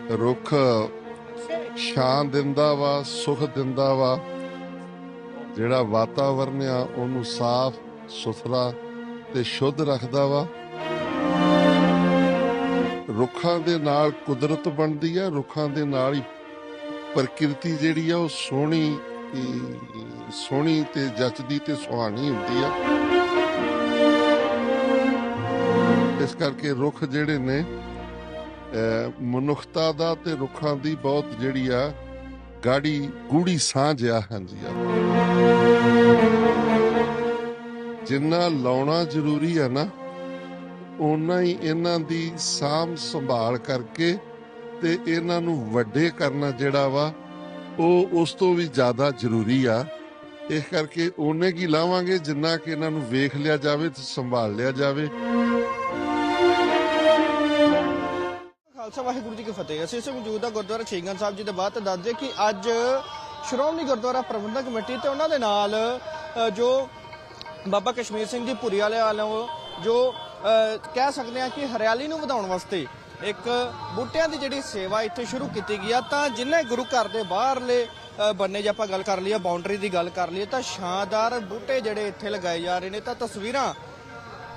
ਰੁੱਖ ਛਾਂ ਦਿੰਦਾ ਵਾ, ਸੁਖ ਦਿੰਦਾ ਵਾ। ਜਿਹੜਾ ਵਾਤਾਵਰਨ ਆ, ਉਹਨੂੰ ਸਾਫ਼, ਸੁਥਰਾ ਤੇ ਸ਼ੁੱਧ ਰੱਖਦਾ ਵਾ। ਰੁੱਖਾਂ ਦੇ ਨਾਲ ਕੁਦਰਤ ਬਣਦੀ ਆ, ਰੁੱਖਾਂ ਦੇ ਨਾਲ ਹੀ ਪ੍ਰਕਿਰਤੀ ਜਿਹੜੀ ਆ, ਉਹ ਸੋਹਣੀ ਸੋਹਣੀ ਤੇ ਜੱਚਦੀ ਤੇ ਸੁਹਾਣੀ ਹੁੰਦੀ ਆ। ਇਸ ਕਰਕੇ ਰੁੱਖ ਜਿਹੜੇ ਨੇ ਮਨੁੱਖਤਾ ਦਾ ਤੇ ਰੁੱਖਾਂ ਦੀ ਬਹੁਤ ਜਿਹੜੀ ਆ, ਗਾੜੀ ਗੂੜੀ ਸਾਂਝ ਆ, ਹਾਂਜੀ, ਆ। ਜਿੰਨਾ ਲਾਉਣਾ ਜ਼ਰੂਰੀ ਆ ਨਾ, ਓਨਾ ਹੀ ਇਹਨਾਂ ਦੀ ਸਾਂਭ ਸੰਭਾਲ ਕਰਕੇ ਤੇ ਇਹਨਾਂ ਨੂੰ ਵੱਡੇ ਕਰਨਾ ਜਿਹੜਾ ਵਾ, ਉਹ ਉਸ ਤੋਂ ਵੀ ਜ਼ਿਆਦਾ ਜ਼ਰੂਰੀ ਆ। ਇਸ ਕਰਕੇ ਉਹਨੇ ਕੀ ਲਾਵਾਂਗੇ, ਜਿੰਨਾ ਕਿ ਇਹਨਾਂ ਨੂੰ ਵੇਖ ਲਿਆ ਜਾਵੇ ਤੇ ਸੰਭਾਲ ਲਿਆ ਜਾਵੇ। ਖਾਲਸਾ ਵਾਹਿਗੁਰੂ ਜੀ ਕੀ ਫਤਿਹ। ਅਸੀਂ ਇਸ ਮੌਜੂਦਾ ਗੁਰਦੁਆਰਾ ਛੇਗਨ ਸਾਹਿਬ ਜੀ ਦੇ ਬਾਅਦ ਦੱਸਦੇ ਕਿ ਅੱਜ ਸ਼੍ਰੋਮਣੀ ਗੁਰਦੁਆਰਾ ਪ੍ਰਬੰਧਕ ਕਮੇਟੀ ਤੇ ਉਹਨਾਂ ਦੇ ਨਾਲ ਜੋ ਬਾਬਾ ਕਸ਼ਮੀਰ ਸਿੰਘ ਜੀ ਪੁਰੀ ਵਾਲੇ ਵੱਲੋਂ ਜੋ ਕਹਿ ਸਕਦੇ ਆ ਕਿ ਹਰਿਆਲੀ ਨੂੰ ਵਧਾਉਣ ਵਾਸਤੇ ਇੱਕ ਬੂਟਿਆਂ ਦੀ ਜਿਹੜੀ ਸੇਵਾ ਇੱਥੇ ਸ਼ੁਰੂ ਕੀਤੀ ਗਈ ਆ, ਤਾਂ ਜਿੰਨੇ ਗੁਰੂ ਘਰ ਦੇ ਬਾਹਰਲੇ ਬੰਨੇ ਜੇ ਆਪਾਂ ਗੱਲ ਕਰ ਲਈਏ ਬਾਉਂਡਰੀ ਦੀ ਗੱਲ ਕਰ ਲਈਏ, ਤਾਂ ਸ਼ਾਨਦਾਰ ਬੂਟੇ ਜਿਹੜੇ ਇੱਥੇ ਲਗਾਏ ਜਾ ਰਹੇ ਨੇ, ਤਾਂ ਤਸਵੀਰਾਂ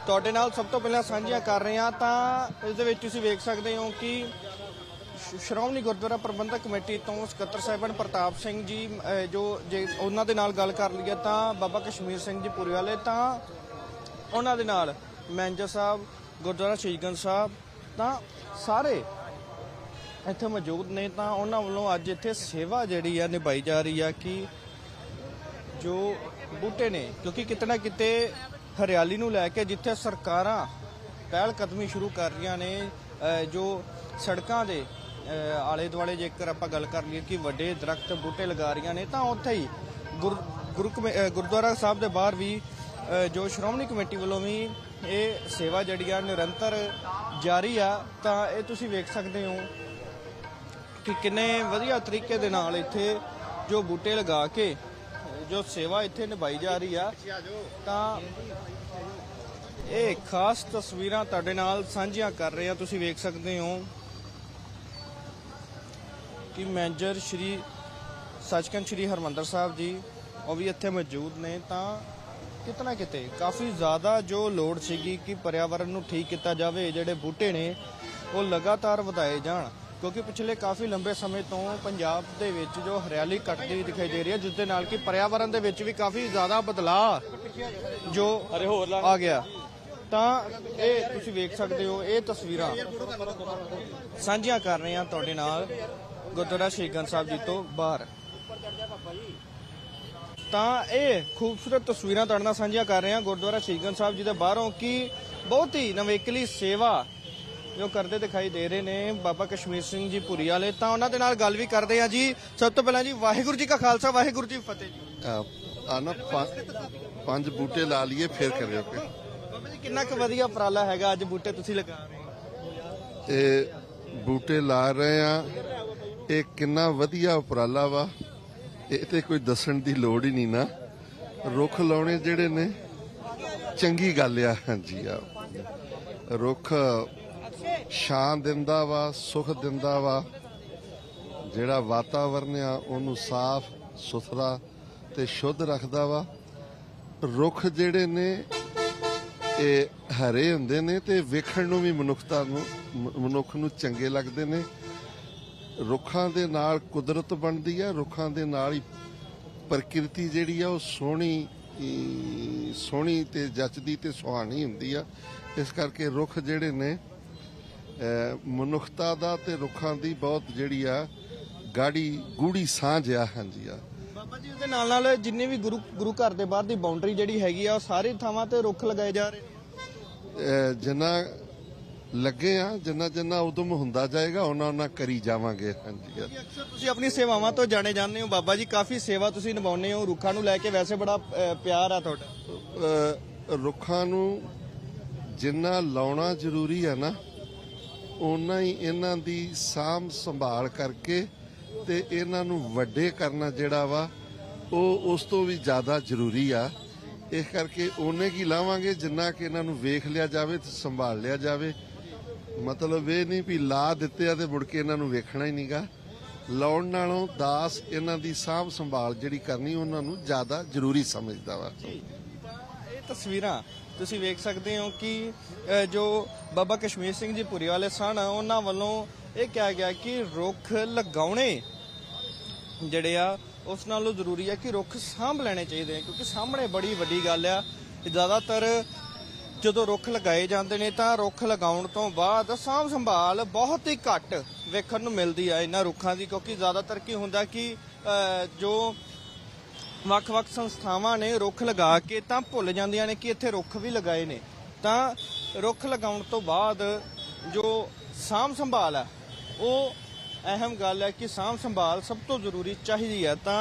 ਤੁਹਾਡੇ ਨਾਲ ਸਭ ਤੋਂ ਪਹਿਲਾਂ ਸਾਂਝੀਆਂ ਕਰ ਰਹੇ ਹਾਂ ਤਾਂ ਇਸ ਦੇ ਵਿੱਚ ਤੁਸੀਂ ਵੇਖ ਸਕਦੇ ਹੋ ਕਿ ਸ਼੍ਰੋਮਣੀ ਗੁਰਦੁਆਰਾ ਪ੍ਰਬੰਧਕ ਕਮੇਟੀ ਤੋਂ ਸਕੱਤਰ ਸਾਹਿਬਾਨ ਪ੍ਰਤਾਪ ਸਿੰਘ ਜੀ ਜੋ ਜੇ ਉਹਨਾਂ ਦੇ ਨਾਲ ਗੱਲ ਕਰ ਲਈਏ ਤਾਂ ਬਾਬਾ ਕਸ਼ਮੀਰ ਸਿੰਘ ਜੀ ਪੁਰੀ ਵਾਲੇ, ਤਾਂ ਉਹਨਾਂ ਦੇ ਨਾਲ ਮੈਨੇਜਰ ਸਾਹਿਬ, ਗੁਰਦੁਆਰਾ ਸ਼ਹੀਦਗੰਜ ਸਾਹਿਬ, ਤਾਂ ਸਾਰੇ ਇੱਥੇ ਮੌਜੂਦ ਨੇ, ਤਾਂ ਉਹਨਾਂ ਵੱਲੋਂ ਅੱਜ ਇੱਥੇ ਸੇਵਾ ਜਿਹੜੀ ਆ ਨਿਭਾਈ ਜਾ ਰਹੀ ਆ ਕਿ ਜੋ ਬੂਟੇ ਨੇ, ਕਿਉਂਕਿ ਕਿਤੇ ਨਾ ਕਿਤੇ ਹਰਿਆਲੀ ਨੂੰ ਲੈ ਕੇ ਜਿੱਥੇ ਸਰਕਾਰਾਂ ਪਹਿਲ ਕਦਮੀ ਸ਼ੁਰੂ ਕਰ ਰਹੀਆਂ ਨੇ ਜੋ ਸੜਕਾਂ ਦੇ ਆਲੇ ਦੁਆਲੇ ਜੇਕਰ ਆਪਾਂ ਗੱਲ ਕਰ ਲਈਏ ਕਿ ਵੱਡੇ ਦਰਖਤ ਬੂਟੇ ਲਗਾ ਰਹੀਆਂ ਨੇ, ਤਾਂ ਉੱਥੇ ਹੀ ਗੁਰ- ਗੁਰੂ ਕਮੇ- ਗੁਰਦੁਆਰਾ ਸਾਹਿਬ ਦੇ ਬਾਹਰ ਵੀ ਜੋ ਸ਼੍ਰੋਮਣੀ ਕਮੇਟੀ ਵੱਲੋਂ ਵੀ ਇਹ ਸੇਵਾ ਜਿਹੜੀ ਆ ਨਿਰੰਤਰ ਜਾਰੀ ਆ, ਤਾਂ ਇਹ ਤੁਸੀਂ ਵੇਖ ਸਕਦੇ ਹੋ ਕਿ ਕਿੰਨੇ ਵਧੀਆ ਤਰੀਕੇ ਦੇ ਨਾਲ ਇੱਥੇ ਜੋ ਬੂਟੇ ਲਗਾ ਕੇ ਜੋ ਸੇਵਾ ਇੱਥੇ ਨਿਭਾਈ ਜਾ ਰਹੀ ਆ, ਤਾਂ ਇਹ ਖਾਸ ਤਸਵੀਰਾਂ ਤੁਹਾਡੇ ਨਾਲ ਸਾਂਝੀਆਂ ਕਰ ਰਹੇ ਆ, ਤੁਸੀਂ ਵੇਖ ਸਕਦੇ ਹੋ ਕਿ ਮੈਨੇਜਰ ਸ਼੍ਰੀ ਸੱਚਖੰਡ ਸ਼੍ਰੀ ਹਰਮੰਦਰ ਸਾਹਿਬ ਜੀ, ਉਹ ਵੀ ਇੱਥੇ ਮੌਜੂਦ ਨੇ, ਤਾਂ ਕਿਤਨਾ ਕਿਤੇ ਕਾਫੀ ਜ਼ਿਆਦਾ ਜੋ ਲੋੜ ਸੀਗੀ ਕਿ ਪਰਿਆਵਰਣ ਨੂੰ ਠੀਕ ਕੀਤਾ ਜਾਵੇ, ਜਿਹੜੇ ਬੂਟੇ ਨੇ, ਉਹ ਲਗਾਤਾਰ ਵਧਾਏ ਜਾਣ। ਕਿਉਂਕਿ ਪਿਛਲੇ ਕਾਫੀ ਲੰਬੇ ਸਮੇਂ ਤੋਂ ਪੰਜਾਬ ਦੇ ਵਿੱਚ ਜੋ ਹਰਿਆਲੀ ਘਟਦੀ ਦਿਖਾਈ ਦੇ ਰਹੀ ਹੈ ਜਿਸ ਦੇ ਨਾਲ ਕਿ ਪਰਿਆਵਰਣ ਦੇ ਵਿੱਚ ਵੀ ਕਾਫੀ ਜ਼ਿਆਦਾ ਬਦਲਾਅ ਜੋ ਆ ਗਿਆ। ਤਾਂ ਇਹ ਤੁਸੀਂ ਵੇਖ ਸਕਦੇ ਹੋ ਇਹ ਤਸਵੀਰਾਂ ਸਾਂਝੀਆਂ ਕਰ ਰਹੇ ਹਾਂ ਤੁਹਾਡੇ ਨਾਲ ਗੁਰਦੁਆਰਾ ਸ਼ਹੀਦਗੰਜ ਸਾਹਿਬ ਜੀ ਤੋਂ ਬਾਹਰ। ਤਾਂ ਇਹ ਖੂਬਸੂਰਤ ਤਸਵੀਰਾਂ ਤੁਹਾਡੇ ਨਾਲ ਸਾਂਝੀਆਂ ਕਰ ਰਹੇ ਹਾਂ ਗੁਰਦੁਆਰਾ ਸ਼ਹੀਦਗੰਜ ਸਾਹਿਬ ਜੀ ਦੇ ਬਾਹਰੋਂ ਕਿ ਬਹੁਤ ਹੀ ਨਵੇਕਲੀ ਸੇਵਾ ਜੋ ਕਰਦੇ ਦਿਖਾਈ ਦੇ ਰਹੇ ਨੇ ਬਾਬਾ ਕਸ਼ਮੀਰ ਸਿੰਘ ਜੀ ਭੁਰੀ ਵਾਲੇ ਤਾਂ ਉਹਨਾਂ ਦੇ ਨਾਲ ਗੱਲ ਵੀ ਕਰਦੇ ਹਾਂ ਜੀ। ਸਭ ਤੋਂ ਪਹਿਲਾਂ ਜੀ ਵਾਹਿਗੁਰੂ ਜੀ ਕਾ ਖਾਲਸਾ ਵਾਹਿਗੁਰੂ ਜੀ ਫਤਿਹ ਜੀ। ਆ ਨਾ ਪੰਜ ਬੂਟੇ ਲਾ ਲਈਏ ਫਿਰ ਕਰਿਓ ਕਿ। ਬਾਬਾ ਜੀ ਕਿੰਨਾ ਕੁ ਵਧੀਆ ਉਪਰਾਲਾ ਹੈਗਾ ਅੱਜ ਬੂਟੇ ਤੁਸੀਂ ਲਗਾ ਰਹੇ ਹੋ। ਇਹ ਬੂਟੇ ਲਾ ਰਹੇ ਆ ਇਹ ਕਿੰਨਾ ਵਧੀਆ ਉਪਰਾਲਾ ਵਾ। ਇਹ ਤੇ ਕੋਈ ਦੱਸਣ ਦੀ ਲੋੜ ਹੀ ਨਹੀਂ ਨਾ। ਰੁੱਖ ਲਾਉਣੇ ਜਿਹੜੇ ਨੇ ਚੰਗੀ ਗੱਲ ਆ। ਹਾਂਜੀ ਆ। ਰੁੱਖ ਸ਼ਾਨ ਦਿੰਦਾ ਵਾ, ਸੁਖ ਦਿੰਦਾ ਵਾ। ਜਿਹੜਾ ਵਾਤਾਵਰਨ ਆ, ਉਹਨੂੰ ਸਾਫ਼, ਸੁਥਰਾ ਤੇ ਸ਼ੁੱਧ ਰੱਖਦਾ ਵਾ। ਰੁੱਖ ਜਿਹੜੇ ਨੇ, ਇਹ ਹਰੇ ਹੁੰਦੇ ਨੇ ਤੇ ਵੇਖਣ ਨੂੰ ਵੀ ਮਨੁੱਖਤਾ ਨੂੰ ਮਨੁੱਖ ਨੂੰ ਚੰਗੇ ਲੱਗਦੇ ਨੇ। ਰੁੱਖਾਂ ਦੇ ਨਾਲ ਕੁਦਰਤ ਬਣਦੀ ਆ, ਰੁੱਖਾਂ ਦੇ ਨਾਲ ਹੀ ਪ੍ਰਕਿਰਤੀ ਜਿਹੜੀ ਆ, ਉਹ ਸੋਹਣੀ ਸੋਹਣੀ ਤੇ ਜੱਚਦੀ ਤੇ ਸੁਹਾਣੀ ਹੁੰਦੀ ਆ। ਇਸ ਕਰਕੇ ਰੁੱਖ ਜਿਹੜੇ ਨੇ ਮਨੁੱਖਤਾ ਦਾ ਤੇ ਰੁੱਖਾਂ ਦੀ ਬਹੁਤ ਜਿਹੜੀ ਆ ਗਾੜੀ ਗੂੜੀ ਸਾਂਝ ਆ ਹਾਂਜੀ ਆ। ਬਾਬਾ ਜੀ ਉਹਦੇ ਨਾਲ ਨਾਲ ਜਿੰਨੇ ਵੀ ਗੁਰੂ ਗੁਰੂ ਘਰ ਦੇ ਬਾਹਰ ਦੀ ਬਾਉਂਡਰੀ ਜਿਹੜੀ ਹੈਗੀ ਆ ਉਹ ਸਾਰੀ ਥਾਵਾਂ ਤੇ ਰੁੱਖ ਲਗਾਏ ਜਾ ਰਹੇ ਨੇ। ਜਿੰਨਾ ਲੱਗੇ ਆ ਜਿੰਨਾ ਜਿੰਨਾ ਉਦਮ ਹੁੰਦਾ ਜਾਏਗਾ ਉਹਨਾਂ ਉਹਨਾਂ ਕਰੀ ਜਾਵਾਂਗੇ ਹਾਂਜੀ ਅਕਸਰ ਤੁਸੀਂ ਆਪਣੀ ਸੇਵਾਵਾਂ ਤੋਂ ਜਾਣੇ ਜਾਂਦੇ ਹੋ। ਬਾਬਾ ਜੀ ਕਾਫੀ ਸੇਵਾ ਤੁਸੀਂ ਨਿਭਾਉਂਦੇ ਹੋ। ਰੁੱਖਾਂ ਨੂੰ ਲੈ ਕੇ ਵੈਸੇ ਬੜਾ ਪਿਆਰ ਆ ਤੁਹਾਡਾ। ਰੁੱਖਾਂ ਨੂੰ ਜਿੰਨਾ ਲਾਉਣਾ ਜ਼ਰੂਰੀ ਆ ਨਾ ਓਨਾ ਹੀ ਇਹਨਾਂ ਦੀ ਸਾਂਭ ਸੰਭਾਲ ਕਰਕੇ ਤੇ ਇਹਨਾਂ ਨੂੰ ਵੱਡੇ ਕਰਨਾ ਜਿਹੜਾ ਵਾ, ਉਹ ਉਸ ਤੋਂ ਵੀ ਜ਼ਿਆਦਾ ਜ਼ਰੂਰੀ ਆ। ਇਸ ਕਰਕੇ ਉਹਨੇ ਕੀ ਲਾਵਾਂਗੇ, ਜਿੰਨਾ ਕਿ ਇਹਨਾਂ ਨੂੰ ਵੇਖ ਲਿਆ ਜਾਵੇ ਤੇ ਸੰਭਾਲ ਲਿਆ ਜਾਵੇ। ਮਤਲਬ ਇਹ ਨਹੀਂ ਵੀ ਲਾ ਦਿੱਤੇ ਆ ਤੇ ਮੁੜ ਕੇ ਇਹਨਾਂ ਨੂੰ ਵੇਖਣਾ ਹੀ ਨਹੀਂਗਾ। ਲਾਉਣ ਨਾਲੋਂ ਦਾਸ ਇਹਨਾਂ ਦੀ ਸਾਂਭ ਸੰਭਾਲ ਜਿਹੜੀ ਕਰਨੀ ਉਹਨਾਂ ਨੂੰ ਜ਼ਿਆਦਾ ਜ਼ਰੂਰੀ ਸਮਝਦਾ ਵਾ। ਤਸਵੀਰਾਂ ਤੁਸੀਂ ਵੇਖ ਸਕਦੇ ਹੋ ਕਿ ਜੋ ਬਾਬਾ ਕਸ਼ਮੀਰ ਸਿੰਘ ਜੀ ਪੁਰੀ ਵਾਲੇ ਸਨ, ਉਹਨਾਂ ਵੱਲੋਂ ਇਹ ਕਿਹਾ ਗਿਆ ਕਿ ਰੁੱਖ ਲਗਾਉਣੇ ਜਿਹੜੇ ਆ, ਉਸ ਨਾਲੋਂ ਜ਼ਰੂਰੀ ਹੈ ਕਿ ਰੁੱਖ ਸਾਂਭ ਲੈਣੇ ਚਾਹੀਦੇ ਆ, ਕਿਉਂਕਿ ਸਾਹਮਣੇ ਬੜੀ ਵੱਡੀ ਗੱਲ ਆ। ਜ਼ਿਆਦਾਤਰ ਜਦੋਂ ਰੁੱਖ ਲਗਾਏ ਜਾਂਦੇ ਨੇ, ਤਾਂ ਰੁੱਖ ਲਗਾਉਣ ਤੋਂ ਬਾਅਦ ਸਾਂਭ ਸੰਭਾਲ ਬਹੁਤ ਹੀ ਘੱਟ ਵੇਖਣ ਨੂੰ ਮਿਲਦੀ ਆ ਇਹਨਾਂ ਰੁੱਖਾਂ ਦੀ, ਕਿਉਂਕਿ ਜ਼ਿਆਦਾਤਰ ਕੀ ਹੁੰਦਾ ਕਿ ਜੋ ਵੱਖ-ਵੱਖ ਸੰਸਥਾਵਾਂ ਨੇ ਰੁੱਖ ਲਗਾ ਕੇ ਤਾਂ ਭੁੱਲ ਜਾਂਦੀਆਂ ਨੇ ਕਿ ਇੱਥੇ ਰੁੱਖ ਵੀ ਲਗਾਏ ਨੇ। ਤਾਂ ਰੁੱਖ ਲਗਾਉਣ ਤੋਂ ਬਾਅਦ ਜੋ ਸਾਂਭ ਸੰਭਾਲ ਹੈ ਉਹ ਅਹਿਮ ਗੱਲ ਹੈ ਕਿ ਸਾਂਭ ਸੰਭਾਲ ਸਭ ਤੋਂ ਜ਼ਰੂਰੀ ਚਾਹੀਦੀ ਹੈ ਤਾਂ